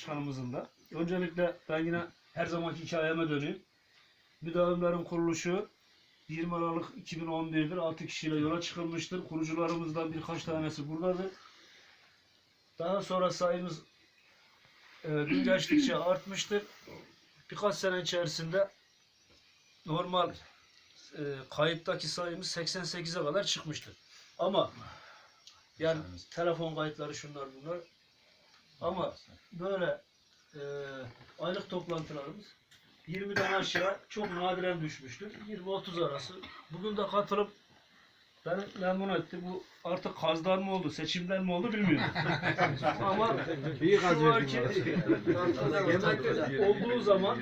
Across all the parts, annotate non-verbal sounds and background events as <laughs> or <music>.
başkanımızın da. Öncelikle ben yine her zamanki hikayeme döneyim. Müdavimlerin kuruluşu 20 Aralık 2011'dir. 6 kişiyle yola çıkılmıştır. Kurucularımızdan birkaç tanesi buradadır. Daha sonra sayımız e, gün geçtikçe artmıştır. Birkaç sene içerisinde normal e, kayıttaki sayımız 88'e kadar çıkmıştır. Ama yani telefon kayıtları şunlar bunlar. Ama böyle e, aylık toplantılarımız 20'den aşağı çok nadiren düşmüştür. 20-30 arası. Bugün de katılıp beni memnun etti. Bu artık kazdan mı oldu, seçimden mi oldu bilmiyorum. <laughs> Ama İyi şu var ki yemek olduğu zaman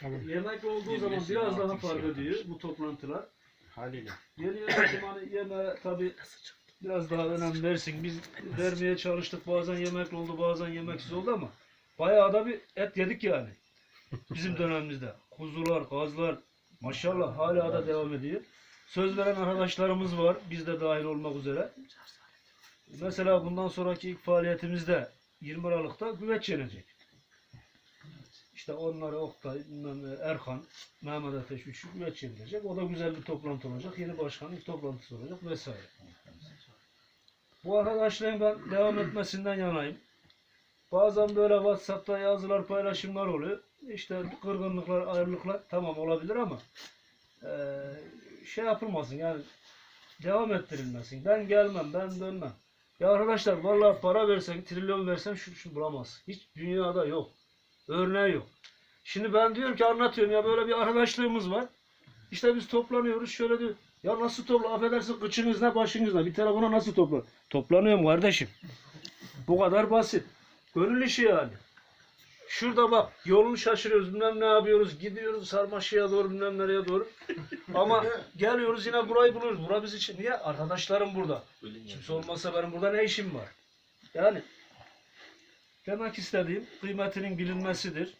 Tamam. yemek olduğu zaman biraz daha fark ediyor bu toplantılar. Haliyle. Yeni yönetim hani yeme tabi biraz daha önem versin. Biz vermeye çalıştık. Bazen yemekli oldu, bazen yemeksiz oldu ama bayağı da bir et yedik yani. Bizim dönemimizde. Kuzular, gazlar maşallah hala da devam ediyor. Söz veren arkadaşlarımız var. Biz de dahil olmak üzere. Mesela bundan sonraki ilk faaliyetimizde 20 Aralık'ta güveç yenecek. İşte onlara Oktay, Erkan, Mehmet Ateş üçü güveç yenilecek. O da güzel bir toplantı olacak. Yeni başkanın toplantısı olacak vesaire. Bu arkadaşların ben devam etmesinden yanayım. Bazen böyle WhatsApp'ta yazılar, paylaşımlar oluyor. İşte kırgınlıklar, ayrılıklar tamam olabilir ama eee, şey yapılmasın yani devam ettirilmesin. Ben gelmem, ben dönmem. Ya arkadaşlar vallahi para versen, trilyon versen şu, şu bulamaz. Hiç dünyada yok. Örneği yok. Şimdi ben diyorum ki anlatıyorum ya böyle bir arkadaşlığımız var. İşte biz toplanıyoruz şöyle diyor. Ya nasıl topla? Affedersin kıçınız ne başınız ne? Bir telefona nasıl topla? Toplanıyorum kardeşim. Bu kadar basit. Gönül işi yani. Şurada bak yolunu şaşırıyoruz bilmem ne yapıyoruz. Gidiyoruz Sarmaşık'a doğru bilmem nereye doğru. Ama geliyoruz yine burayı buluyoruz. Bura biz için. Niye? Arkadaşlarım burada. Kimse olmazsa benim burada ne işim var? Yani demek istediğim kıymetinin bilinmesidir.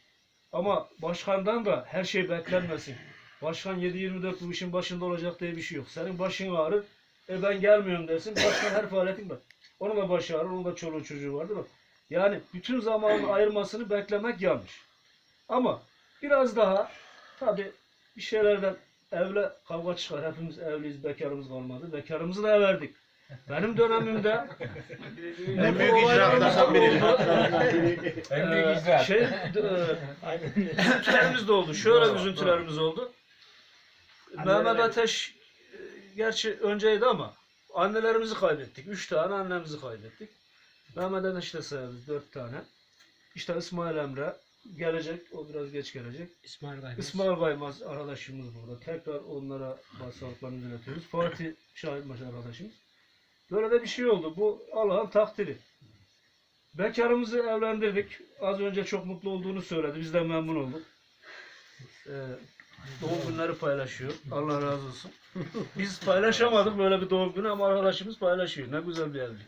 Ama başkandan da her şey beklenmesin. Başkan 7-24 bu işin başında olacak diye bir şey yok. Senin başın ağrır. E ben gelmiyorum dersin. Başkan her faaliyetin var. Onun da başı ağrır. Onun da çoluğu çocuğu vardır. Bak. Yani bütün zamanın ayırmasını beklemek yanlış. Ama biraz daha tabi bir şeylerden evle kavga çıkar. Hepimiz evliyiz, bekarımız kalmadı. Bekarımızı da verdik. Benim dönemimde En büyük icraatlardan biri. oldu. En büyük Ee, icraat. Şey, e, üzüntülerimiz de oldu. Şöyle üzüntülerimiz oldu. Mehmet Ateş e, gerçi önceydi ama annelerimizi kaybettik. Üç tane annemizi kaybettik. Mehmet Ateş de sayarız. Dört tane. İşte İsmail Emre gelecek. O biraz geç gelecek. İsmail Gaymaz. İsmail Gaymaz arkadaşımız burada. Tekrar onlara başsağlıklarını iletiyoruz. Fatih Şahitbaş arkadaşımız. Böyle de bir şey oldu. Bu Allah'ın takdiri. Bekarımızı evlendirdik. Az önce çok mutlu olduğunu söyledi. Biz de memnun olduk. Ee, doğum günleri paylaşıyor. Allah razı olsun. <laughs> Biz paylaşamadık böyle bir doğum günü ama arkadaşımız paylaşıyor. Ne güzel bir evlilik.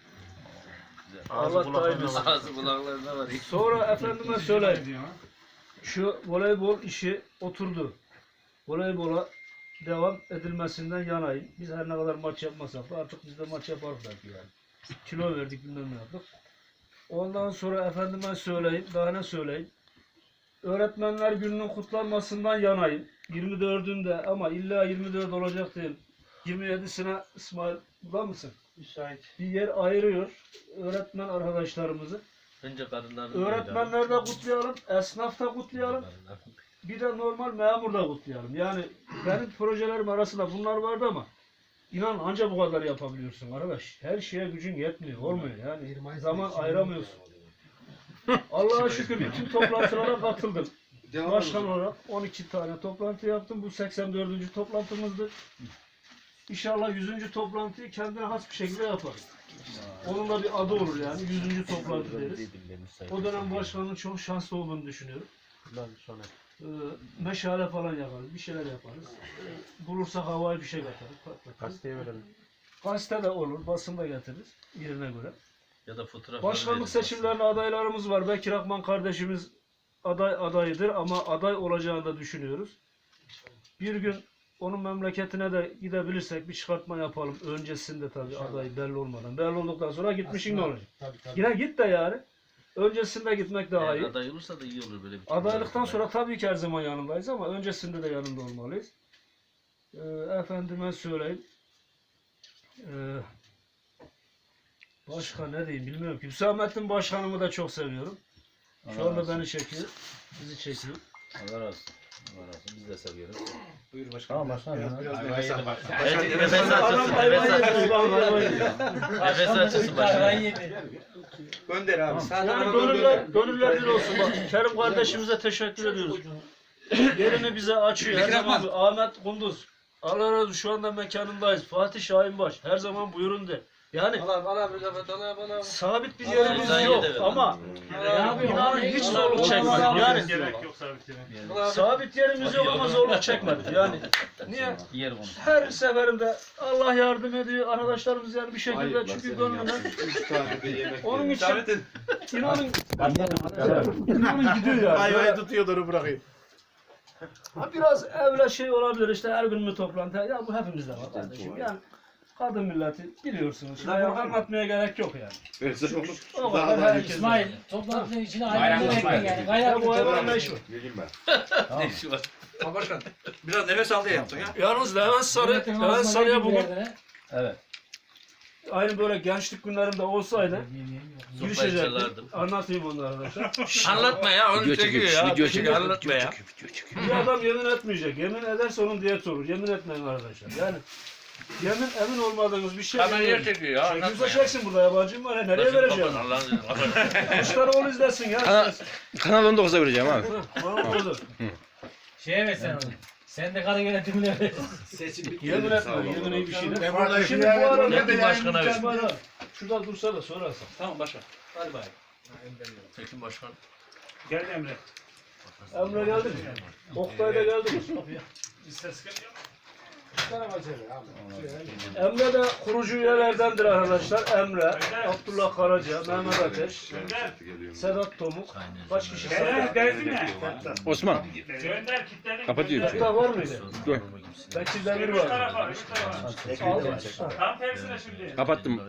Allah daim etsin. Ağzı kulaklarında var. Sonra efendime söyleyeyim. Şu voleybol işi oturdu. Voleybola devam edilmesinden yanayım. Biz her ne kadar maç yapmasak da artık biz de maç yaparız belki yani. Kilo verdik bilmem ne yaptık. Ondan sonra efendime söyleyeyim, daha ne söyleyeyim. Öğretmenler gününün kutlanmasından yanayım. 24'ünde ama illa 24 olacak değil. 27'sine İsmail burada mısın? Müsait. Bir yer ayırıyor öğretmen arkadaşlarımızı. Önce kadınların Öğretmenler de kutlayalım, esnaf da kutlayalım, bir de normal memur da kutlayalım. Yani benim projelerim arasında bunlar vardı ama inan anca bu kadar yapabiliyorsun arkadaş. Her şeye gücün yetmiyor, olmuyor yani. Zaman ayıramıyorsun. Allah'a şükür bütün toplantılara katıldım. Başkan olarak 12 tane toplantı yaptım. Bu 84. toplantımızdı. İnşallah 100. toplantıyı kendine has bir şekilde yaparız. Onun da bir adı olur yani. 100. toplantı deriz. O dönem başkanın çok şanslı olduğunu düşünüyorum. Bundan sonra. Ee, meşale falan yaparız, bir şeyler yaparız. Ee, bulursak havai bir şey katarız, patlatırız. Gazeteye verelim. Gazete de olur, basın da getiririz yerine göre. Ya da fotoğraf. Başkanlık seçimlerine adaylarımız var. Bekir Akman kardeşimiz aday adayıdır ama aday olacağını da düşünüyoruz. Bir gün onun memleketine de gidebilirsek bir çıkartma yapalım. Öncesinde tabii aday belli olmadan. Belli olduktan sonra gitmişin ne olacak? Tabii tabii. Yine git de yani. öncesinde gitmek daha Eğer iyi. aday olursa da iyi olur böyle bir Adaylıktan sonra tabii ki her zaman yanındayız ama öncesinde de yanında olmalıyız. Ee, efendime söyleyeyim. Ee, başka ne diyeyim bilmiyorum ki. Hüsamettin Başkanımı da çok seviyorum. Şu anda beni çekiyor. Bizi çekiyor. Allah razı olsun. Allah razı olsun. Biz de seviyoruz. Buyur başkanım. Tamam başkanım. Biraz, biraz nefes al. nefes açılsın, nefes açılsın. Nefes açılsın başkanım. Gönder abi. Yani gönüller, gönüller bir olsun. Bak, Kerim kardeşimize teşekkür ediyoruz. Yerini bize açıyor. Her zaman Ahmet Kunduz. Allah razı olsun. Şu anda mekanındayız. Fatih Şahinbaş. Her zaman buyurun de. Yani Allah Allah bana. sabit bir yerimiz yok ama inanın hiç zorluk çekmedik. Yani sabit yerimiz yok ama zorluk çekmedik. Yani niye? Yer. Her seferinde Allah yardım ediyor. Arkadaşlarımız yani bir şekilde çünkü gönlüne. Onun için inanın inanın gidiyor yani. Hayvayı Böyle- tutuyor doğru bırakıyor. Ha biraz evle şey olabilir işte her gün mü toplantı ya bu hepimizde var kardeşim yani kadın milleti biliyorsunuz şimdi bunu anlatmaya gerek yok yani. O kadar herkes. İsmail toplantının içine Bayram hayvan İsmail. ekmek yani. Ya Gayet bu hayvanın ne işi var? Ne işi var? Başkan biraz nefes al diye yaptın ya. Yalnız Levent Sarı, Levent Sarı'ya bugün Evet. aynı böyle gençlik günlerinde olsaydı girişecektim. Anlatayım onları arkadaşlar. Anlatma ya onu çekiyor ya. Video çekiyor anlatma ya. Bir adam yemin etmeyecek. Yemin ederse onun diyet olur. Yemin etmeyin arkadaşlar. Yani yemin emin olmadığınız bir şey. Hemen yer edin. çekiyor ya anlatma Çekiyorsa ya. çeksin burada yabancım var ya. Nereye Başım vereceğim? kapat, Allah'ın izniyle. <laughs> Kuşları izlesin ya. Kanal, kanal 19'a vereceğim abi. Bana olur. Şeye ver sen onu. Sen de kadın yönetimine ver. Seçim bitti. Yemin etme. Yemin iyi bir şey değil. Ben buradayım. Şimdi bu arada Yemin başkana ver. Bana Şurada dursa da sorarsan. Tamam başkan. Hadi bay. Tekin Başkan. Emre geldi mi? Oktay da geldi mi? Emre de kurucu üyelerdendir arkadaşlar. Emre, Abdullah Karaca, Mehmet Ateş, Sedat Tomuk. Kaç kişi saydı? Osman. Kapatıyor. Hatta var mıydı? Dur. Bekir Demir var. Kapattım.